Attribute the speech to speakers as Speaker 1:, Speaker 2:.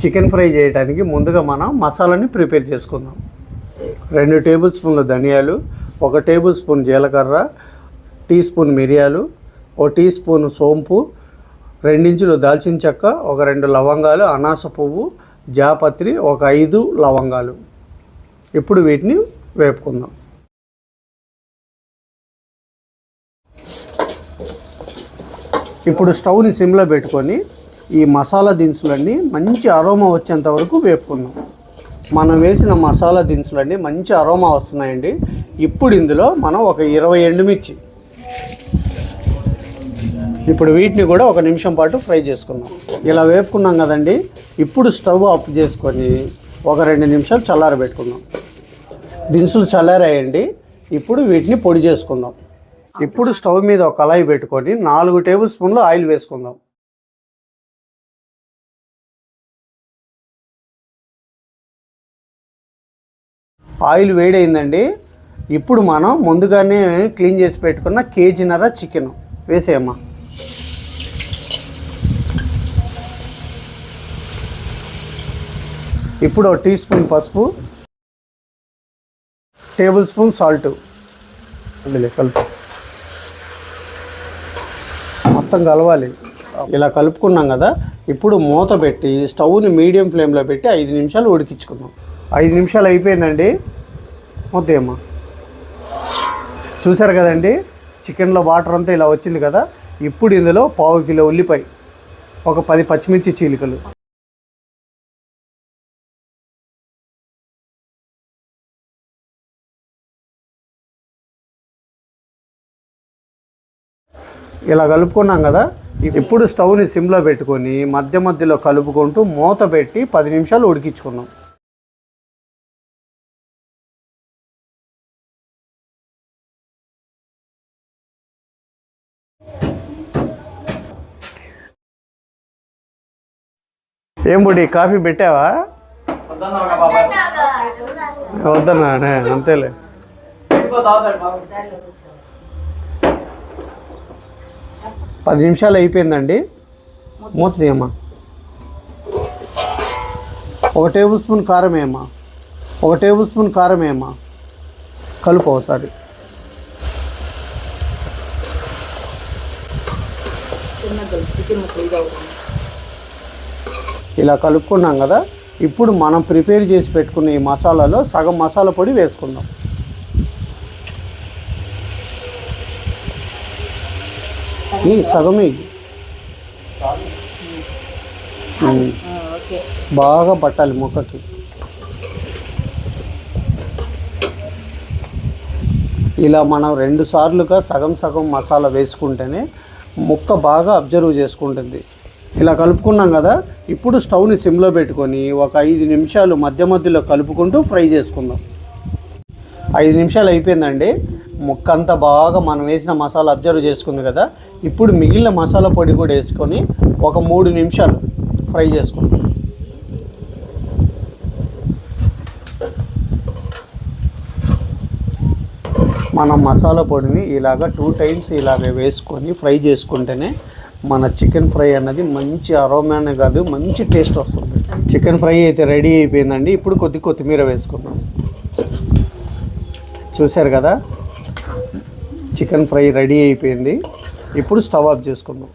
Speaker 1: Chicken fry చేయడానికి ముందుగా మనం మసాలాని ప్రిపేర్ చేసుకుందాం. రెండు టేబుల్ స్పూన్ల ధనియాలు ఒక టేబుల్ స్పూన్ జీలకర్ర టీ స్పూన్ మిరియాలు ఒక టీ స్పూన్ సోంపు రెండించులు దాల్చిన చెక్క ఒక రెండు లవంగాలు అనాస పువ్వు జాపత్రి ఒక ఐదు లవంగాలు. ఇప్పుడు వీటిని వేపుకుందాం. ఇప్పుడు స్టవ్ని సిమ్లో పెట్టుకొని ఈ మసాలా దినుసులన్నీ మంచి అరోమా వచ్చేంత వరకు వేపుకుందాం. మనం వేసిన మసాలా దినుసులన్నీ మంచి అరోమా వస్తున్నాయండి. ఇప్పుడు ఇందులో మనం ఒక ఇరవై ఎండుమిర్చి. ఇప్పుడు వీటిని కూడా ఒక నిమిషం పాటు ఫ్రై చేసుకుందాం. ఇలా వేపుకున్నాం కదండి. ఇప్పుడు స్టవ్ ఆఫ్ చేసుకొని ఒక రెండు నిమిషాలు చల్లారబెట్టుకుందాం. దినుసులు చల్లారాయండి. ఇప్పుడు వీటిని పొడి చేసుకుందాం. ఇప్పుడు స్టవ్ మీద ఒక కళాయి పెట్టుకొని నాలుగు టేబుల్ స్పూన్లు ఆయిల్ వేసుకుందాం. ఆయిల్ వేడైందండి. ఇప్పుడు మనం ముందుగానే క్లీన్ చేసి పెట్టుకున్న కేజీన్నర చికెన్ వేసేయమ్మా. ఇప్పుడు టీ స్పూన్ పసుపు టేబుల్ స్పూన్ సాల్ట్. అందులో కలుపు. మొత్తం కలవాలి. ఇలా కలుపుకున్నాం కదా ఇప్పుడు మూత పెట్టి స్టవ్ని మీడియం ఫ్లేమ్లో పెట్టి ఐదు నిమిషాలు ఉడికించుకుందాం. ఐదు నిమిషాలు అయిపోయిందండి. మొత్తమ్మా చూసారు కదండి చికెన్లో వాటర్ అంతా ఇలా వచ్చింది కదా ఇప్పుడు ఇందులో పావు కిలో ఉల్లిపాయ ఒక పది పచ్చిమిర్చి చీలికలు. ఇలా కలుపుకున్నాం కదా ఇప్పుడు స్టవ్ని సిమ్లో పెట్టుకొని మధ్య మధ్యలో కలుపుకుంటూ మూత పెట్టి పది నిమిషాలు ఉడికించుకుందాం. ఏం బుడి కాఫీ పెట్టావా? వద్దన్నా అంతేలే. పది నిమిషాలు అయిపోయిందండి. మూత తీయమ్మా ఒక టేబుల్ స్పూన్ కారం ఏమా ఒక టేబుల్ స్పూన్ కారం ఏమా కలుపు ఒకసారి. ఇలా కలుపుకున్నాం కదా ఇప్పుడు మనం ప్రిపేర్ చేసి పెట్టుకున్న ఈ మసాలాలో సగం మసాలా పొడి వేసుకుందాం. ఈ సగమే ఇది. బాగా పట్టాలి ముక్కకి. ఇలా మనం రెండు సార్లుగా సగం సగం మసాలా వేసుకుంటేనే ముక్క బాగా అబ్జర్వ్ చేసుకుంటుంది. ఇలా కలుపుకున్నాం కదా ఇప్పుడు స్టవ్ని సిమ్లో పెట్టుకొని ఒక ఐదు నిమిషాలు మధ్య మధ్యలో కలుపుకుంటూ ఫ్రై చేసుకుందాం. ఐదు నిమిషాలు అయిపోయిందండి. ముక్క అంతా బాగా మనం వేసిన మసాలా అబ్జర్వ్ చేసుకుంది కదా ఇప్పుడు మిగిలిన మసాలా పొడి కూడా వేసుకొని ఒక మూడు నిమిషాలు ఫ్రై చేసుకుందాం. మనం మసాలా పొడిని ఇలాగ టూ టైమ్స్ ఇలాగ వేసుకొని ఫ్రై చేసుకుంటేనే మన చికెన్ ఫ్రై అన్నది మంచి అరోమానే కాదు మంచి టేస్ట్ వస్తుంది. చికెన్ ఫ్రై అయితే రెడీ అయిపోయిందండి. ఇప్పుడు కొద్ది కొత్తిమీర వేసుకుందాం. చూశారు కదా? చికెన్ ఫ్రై రెడీ అయిపోయింది. ఇప్పుడు స్టవ్ ఆఫ్ చేసుకుందాం.